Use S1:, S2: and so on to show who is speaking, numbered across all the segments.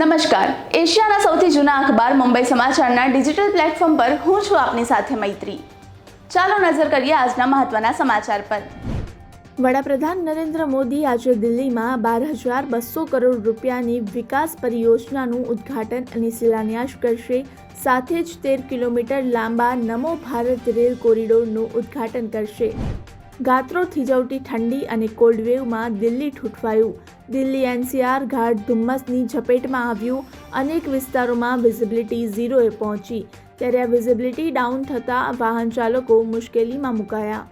S1: નમસ્કાર. એશિયાના સૌથી જૂના અખબાર મુંબઈ સમાચારના ડિજિટલ પ્લેટફોર્મ પર હું છું આપની સાથે મૈત્રી. ચાલો નજર કરીએ આજના મહત્વના સમાચાર પર.
S2: વડાપ્રધાન નરેન્દ્ર મોદી આજે દિલ્હીમાં બાર હજાર બસો કરોડ રૂપિયાની વિકાસ પરિયોજનાનું ઉદ્ઘાટન અને શિલાન્યાસ કરશે. સાથે જ તેર કિલોમીટર લાંબા નમો ભારત રેલ કોરિડોરનું ઉદ્ઘાટન કરશે. ગાત્રો થીજવતી ઠંડી અને કોલ્ડ વેવમાં દિલ્હી ઠૂંઠવાયું. દિલ્હી એનસીઆર ઘાટ ધુમ્મસની ઝપેટમાં આવ્યું. અનેક વિસ્તારોમાં વિઝિબિલિટી ઝીરોએ પહોંચી. ત્યારે આ વિઝિબિલિટી ડાઉન થતાં વાહન ચાલકો મુશ્કેલીમાં મુકાયા.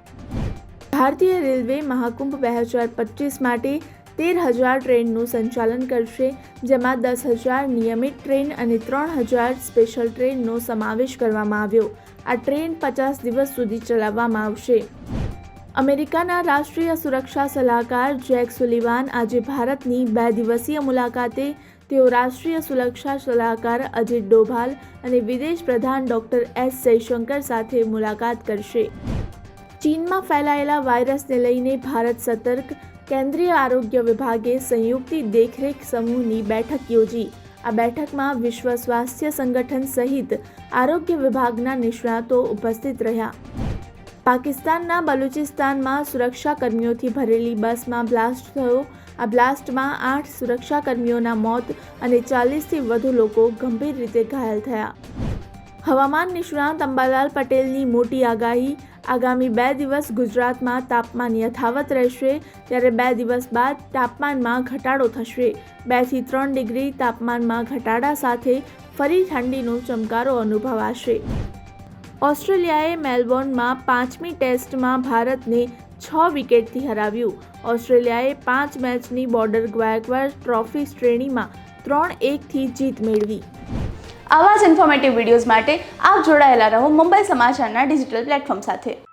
S2: ભારતીય રેલવે મહાકુંભ બે હજાર પચીસ માટે તેર હજાર ટ્રેનનું સંચાલન કરશે, જેમાં દસ હજાર નિયમિત ટ્રેન અને ત્રણ હજાર સ્પેશિયલ ટ્રેનનો સમાવેશ કરવામાં આવ્યો. આ ટ્રેન પચાસ દિવસ સુધી ચલાવવામાં આવશે. અમેરિકાના રાષ્ટ્રીય સુરક્ષા સલાહકાર જેક સુલિવાન આજે ભારતની બે દિવસીય મુલાકાતે તેઓ રાષ્ટ્રીય સુરક્ષા સલાહકાર અજીત ડોભાલ અને વિદેશ પ્રધાન ડોક્ટર એસ જયશંકર સાથે મુલાકાત કરશે. ચીનમાં ફેલાયેલા વાયરસને લઈને ભારત સતર્ક, કેન્દ્રીય આરોગ્ય વિભાગે સંયુક્ત દેખરેખ સમૂહની બેઠક યોજી. આ બેઠકમાં વિશ્વ સ્વાસ્થ્ય સંગઠન સહિત આરોગ્ય વિભાગના નિષ્ણાતો ઉપસ્થિત રહ્યા. પાકિસ્તાનના બલુચિસ્તાનમાં સુરક્ષાકર્મીઓથી ભરેલી બસમાં બ્લાસ્ટ થયો. આ બ્લાસ્ટમાં આઠ સુરક્ષાકર્મીઓના મોત અને ચાલીસથી વધુ લોકો ગંભીર રીતે ઘાયલ થયા. હવામાન નિષ્ણાંત અંબાલાલ પટેલની મોટી આગાહી, આગામી બે દિવસ ગુજરાતમાં તાપમાન યથાવત રહેશે, ત્યારે બે દિવસ બાદ તાપમાનમાં ઘટાડો થશે. બેથી ત્રણ ડિગ્રી તાપમાનમાં ઘટાડા સાથે ફરી ઠંડીનો ચમકારો અનુભવાશે. ઓસ્ટ્રેલિયાએ મેલબોર્નમાં પાંચમી ટેસ્ટમાં ભારતને છ વિકેટથી હરાવ્યું. ઓસ્ટ્રેલિયાએ પાંચ મેચની બોર્ડર ગ્વાયકવાર ટ્રોફી શ્રેણીમાં ત્રણ એકથી જીત મેળવી.
S1: આવા જ ઇન્ફોર્મેટિવ વિડીયોઝ માટે આપ જોડાયેલા રહો મુંબઈ સમાચારના ડિજિટલ પ્લેટફોર્મ સાથે.